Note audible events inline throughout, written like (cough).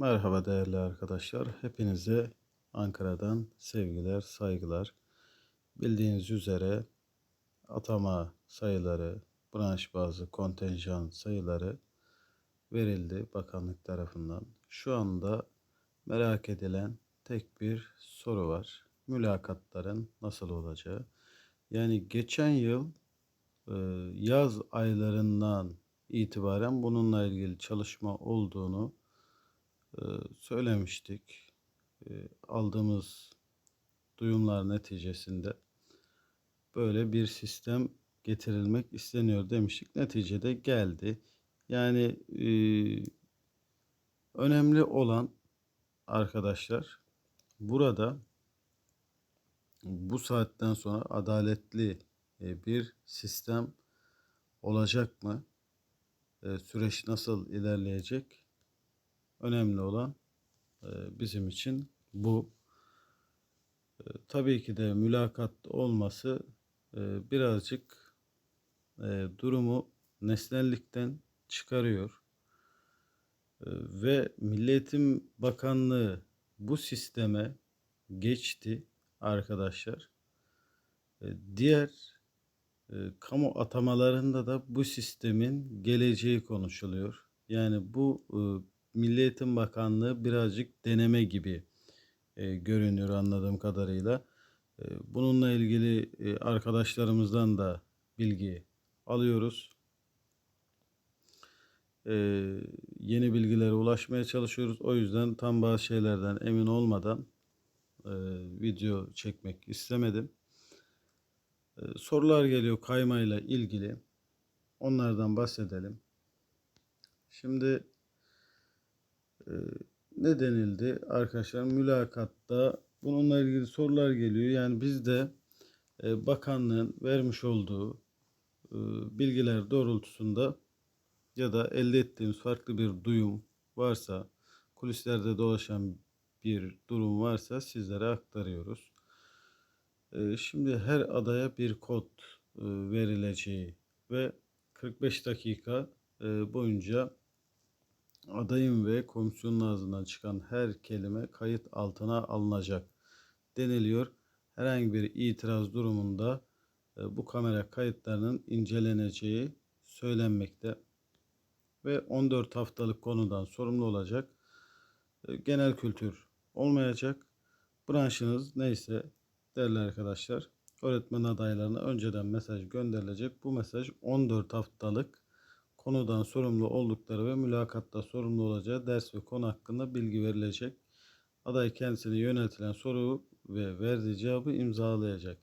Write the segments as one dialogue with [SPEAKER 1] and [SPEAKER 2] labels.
[SPEAKER 1] Merhaba değerli arkadaşlar. Hepinize Ankara'dan sevgiler, saygılar. Bildiğiniz üzere atama sayıları, branş bazı kontenjan sayıları verildi bakanlık tarafından. Şu anda merak edilen tek bir soru var. Mülakatların nasıl olacağı. Yani geçen yıl e, yaz aylarından itibaren bununla ilgili çalışma olduğunu söylemiştik. E, aldığımız duyumlar neticesinde böyle bir sistem getirilmek isteniyor demiştik. Neticede geldi. Yani e, önemli olan arkadaşlar burada bu saatten sonra adaletli e, bir sistem olacak mı? Süreç nasıl ilerleyecek? Önemli olan e, bizim için bu. E, tabii ki de mülakat olması e, birazcık durumu nesnellikten çıkarıyor. Ve Milli Bakanlığı bu sisteme geçti arkadaşlar. Diğer kamu atamalarında da bu sistemin geleceği konuşuluyor. Yani bu Milli Eğitim Bakanlığı birazcık deneme gibi e, görünüyor anladığım kadarıyla. E, bununla ilgili e, arkadaşlarımızdan da bilgi alıyoruz. E, yeni bilgilere ulaşmaya çalışıyoruz. O yüzden tam bazı şeylerden emin olmadan e, video çekmek istemedim. E, sorular geliyor kaymayla ilgili. Onlardan bahsedelim. Şimdi ne denildi arkadaşlar mülakatta bununla ilgili sorular geliyor. Yani biz de e, bakanlığın vermiş olduğu e, bilgiler doğrultusunda ya da elde ettiğimiz farklı bir duyum varsa kulislerde dolaşan bir durum varsa sizlere aktarıyoruz. E, şimdi her adaya bir kod verileceği ve 45 dakika boyunca adayın ve komisyonun ağzından çıkan her kelime kayıt altına alınacak deniliyor. Herhangi bir itiraz durumunda e, bu kamera kayıtlarının inceleneceği söylenmekte ve 14 haftalık konudan sorumlu olacak. E, genel kültür olmayacak. Branşınız neyse değerli arkadaşlar öğretmen adaylarına önceden mesaj gönderilecek. Bu mesaj 14 haftalık konudan sorumlu oldukları ve mülakatta sorumlu olacağı ders ve konu hakkında bilgi verilecek. Aday kendisine yöneltilen soru ve verdiği cevabı imzalayacak.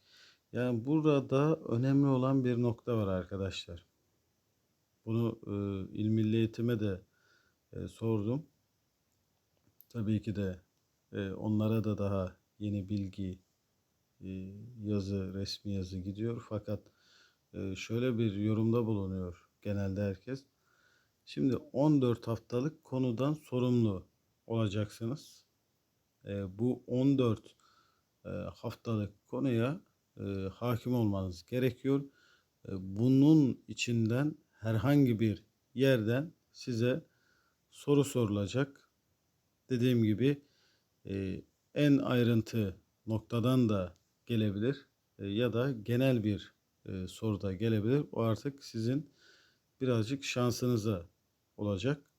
[SPEAKER 1] Yani burada önemli olan bir nokta var arkadaşlar. Bunu e, İl Eğitim'e de e, sordum. Tabii ki de e, onlara da daha yeni bilgi e, yazı, resmi yazı gidiyor. Fakat e, şöyle bir yorumda bulunuyor genelde herkes. Şimdi 14 haftalık konudan sorumlu olacaksınız. E, bu 14 e, haftalık konuya e, hakim olmanız gerekiyor. E, bunun içinden herhangi bir yerden size soru sorulacak. Dediğim gibi e, en ayrıntı noktadan da gelebilir e, ya da genel bir e, soruda gelebilir. O artık sizin birazcık şansınıza olacak.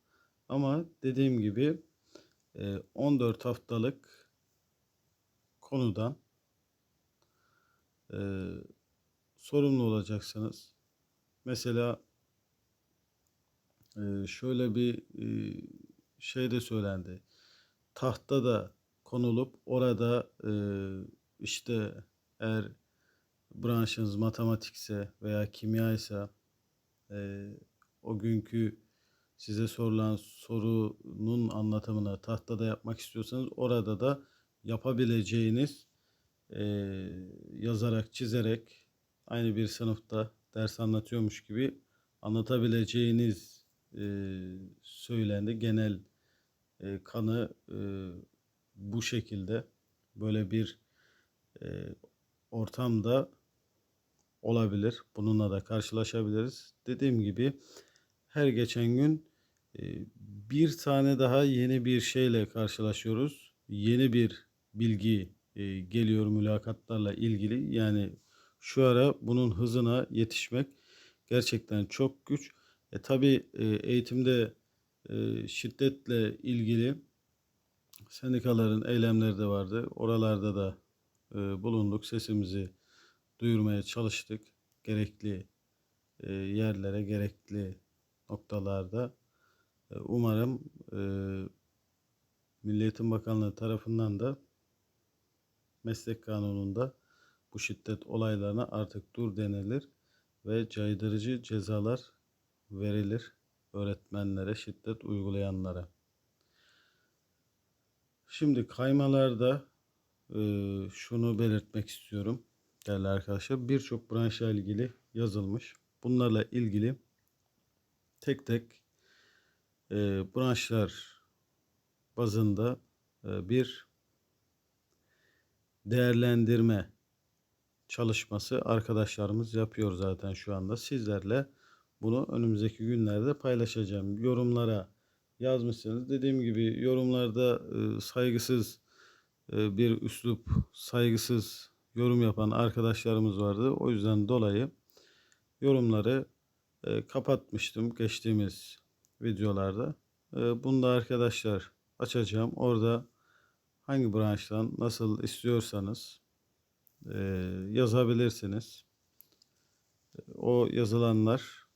[SPEAKER 1] Ama dediğim gibi 14 haftalık konudan sorumlu olacaksınız. Mesela şöyle bir şey de söylendi. Tahta da konulup orada işte eğer branşınız matematikse veya kimya ise e, o günkü size sorulan sorunun anlatımını tahtada yapmak istiyorsanız orada da yapabileceğiniz e, yazarak çizerek aynı bir sınıfta ders anlatıyormuş gibi anlatabileceğiniz e, söylendi. Genel e, kanı e, bu şekilde böyle bir e, ortamda olabilir. Bununla da karşılaşabiliriz. Dediğim gibi her geçen gün Ee, bir tane daha yeni bir şeyle karşılaşıyoruz. Yeni bir bilgi e, geliyor mülakatlarla ilgili. Yani şu ara bunun hızına yetişmek gerçekten çok güç. E, tabii e, eğitimde e, şiddetle ilgili sendikaların eylemleri de vardı. Oralarda da e, bulunduk. Sesimizi duyurmaya çalıştık. Gerekli e, yerlere, gerekli noktalarda. E, umarım e, Milli Eğitim Bakanlığı tarafından da meslek kanununda bu şiddet olaylarına artık dur denilir ve caydırıcı cezalar verilir öğretmenlere şiddet uygulayanlara. Şimdi kaymalarda e, şunu belirtmek istiyorum değerli arkadaşlar. Birçok branşla ilgili yazılmış. Bunlarla ilgili tek tek e, branşlar bazında e, bir değerlendirme çalışması arkadaşlarımız yapıyor zaten şu anda. Sizlerle bunu önümüzdeki günlerde paylaşacağım. Yorumlara yazmışsınız. Dediğim gibi yorumlarda e, saygısız e, bir üslup, saygısız yorum yapan arkadaşlarımız vardı. O yüzden dolayı yorumları e, kapatmıştım geçtiğimiz videolarda. E, bunu da arkadaşlar açacağım. Orada hangi branştan nasıl istiyorsanız e, yazabilirsiniz. O yazılanlar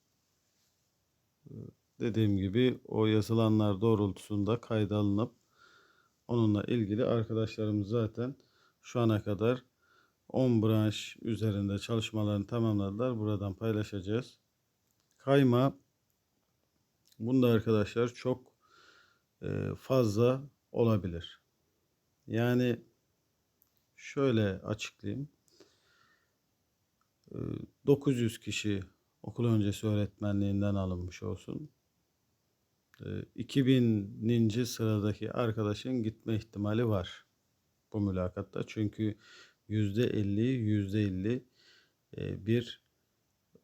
[SPEAKER 1] e, dediğim gibi o yazılanlar doğrultusunda kayda alınıp onunla ilgili arkadaşlarımız zaten şu ana kadar 10 branş üzerinde çalışmalarını tamamladılar. Buradan paylaşacağız. Kayma bunda arkadaşlar çok e, fazla olabilir. Yani şöyle açıklayayım. 900 e, kişi okul öncesi öğretmenliğinden alınmış olsun. 2000'ninci sıradaki arkadaşın gitme ihtimali var bu mülakatta. Çünkü %50, %50 e, bir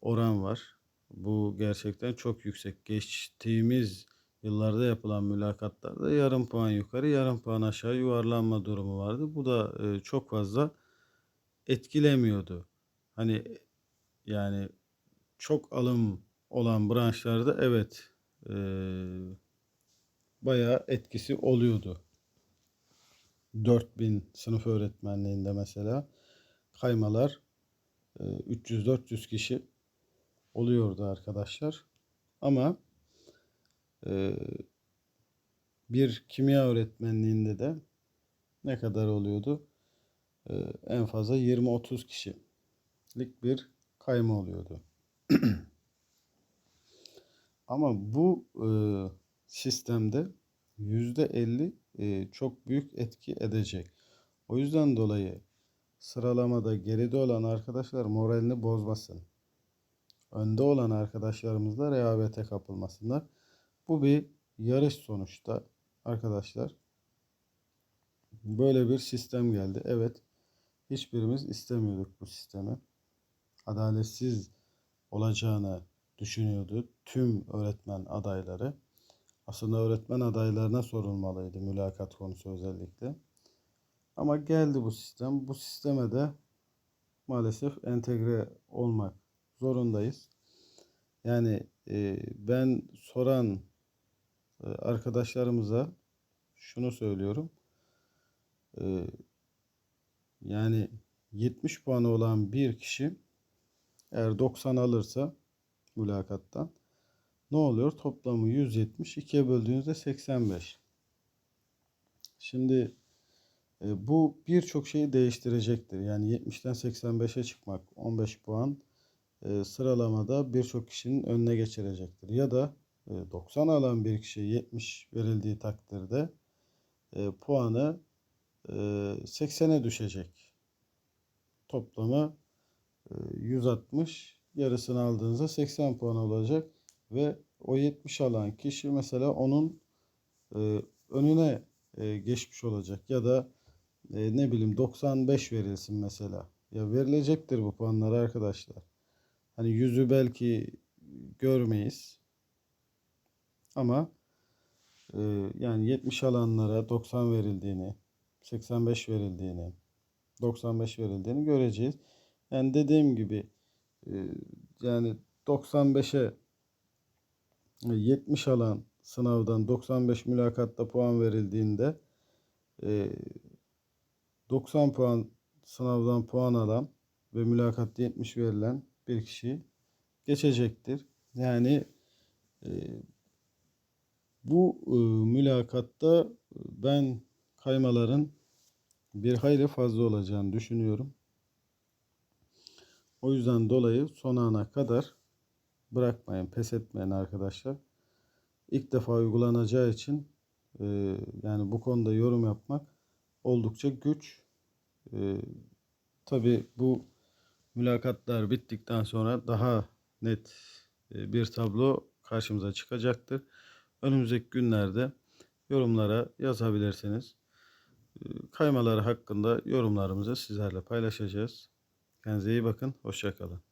[SPEAKER 1] oran var. Bu gerçekten çok yüksek. Geçtiğimiz yıllarda yapılan mülakatlarda yarım puan yukarı, yarım puan aşağı yuvarlanma durumu vardı. Bu da e, çok fazla etkilemiyordu. Hani yani çok alım olan branşlarda evet e, bayağı etkisi oluyordu. 4000 sınıf öğretmenliğinde mesela kaymalar 300-400 e, kişi oluyordu arkadaşlar. Ama e, bir kimya öğretmenliğinde de ne kadar oluyordu? E, en fazla 20-30 kişilik bir kayma oluyordu. (clears throat) Ama bu sistemde %50 e, çok büyük etki edecek. O yüzden dolayı sıralamada geride olan arkadaşlar moralini bozmasın. Önde olan arkadaşlarımız da rehavete kapılmasınlar. Bu bir yarış sonuçta arkadaşlar. Böyle bir sistem geldi. Evet hiçbirimiz istemiyorduk bu sistemi. Adaletsiz olacağını düşünüyordu tüm öğretmen adayları. Aslında öğretmen adaylarına sorulmalıydı mülakat konusu özellikle. Ama geldi bu sistem. Bu sisteme de maalesef entegre olmak zorundayız. Yani e, ben soran e, arkadaşlarımıza şunu söylüyorum. E, yani 70 puanı olan bir kişi eğer 90 alırsa mülakattan ne oluyor? Toplamı 170. 2'ye böldüğünüzde 85. Şimdi e, bu birçok şeyi değiştirecektir. Yani 70'ten 85'e çıkmak 15 puan e, sıralamada birçok kişinin önüne geçirecektir. Ya da e, 90 alan bir kişiye 70 verildiği takdirde e, puanı e, 80'e düşecek. Toplamı e, 160 yarısını aldığınızda 80 puan olacak ve o 70 alan kişi mesela onun e, önüne e, geçmiş olacak ya da e, ne bileyim 95 verilsin mesela. Ya verilecektir bu puanlar arkadaşlar. Hani yüzü belki görmeyiz ama Ee, yani 70 alanlara 90 verildiğini, 85 verildiğini, 95 verildiğini göreceğiz. Yani dediğim gibi e, yani 95'e 70 alan sınavdan 95 mülakatta puan verildiğinde e, 90 puan sınavdan puan alan ve mülakatta 70 verilen bir kişi geçecektir. Yani e, bu e, mülakatta ben kaymaların bir hayli fazla olacağını düşünüyorum. O yüzden dolayı son ana kadar bırakmayın, pes etmeyin arkadaşlar. İlk defa uygulanacağı için e, yani bu konuda yorum yapmak oldukça güç. E, Tabii bu mülakatlar bittikten sonra daha net e, bir tablo karşımıza çıkacaktır. Önümüzdeki günlerde yorumlara yazabilirsiniz. E, Kaymaları hakkında yorumlarımızı sizlerle paylaşacağız. Kendinize iyi bakın. Hoşçakalın.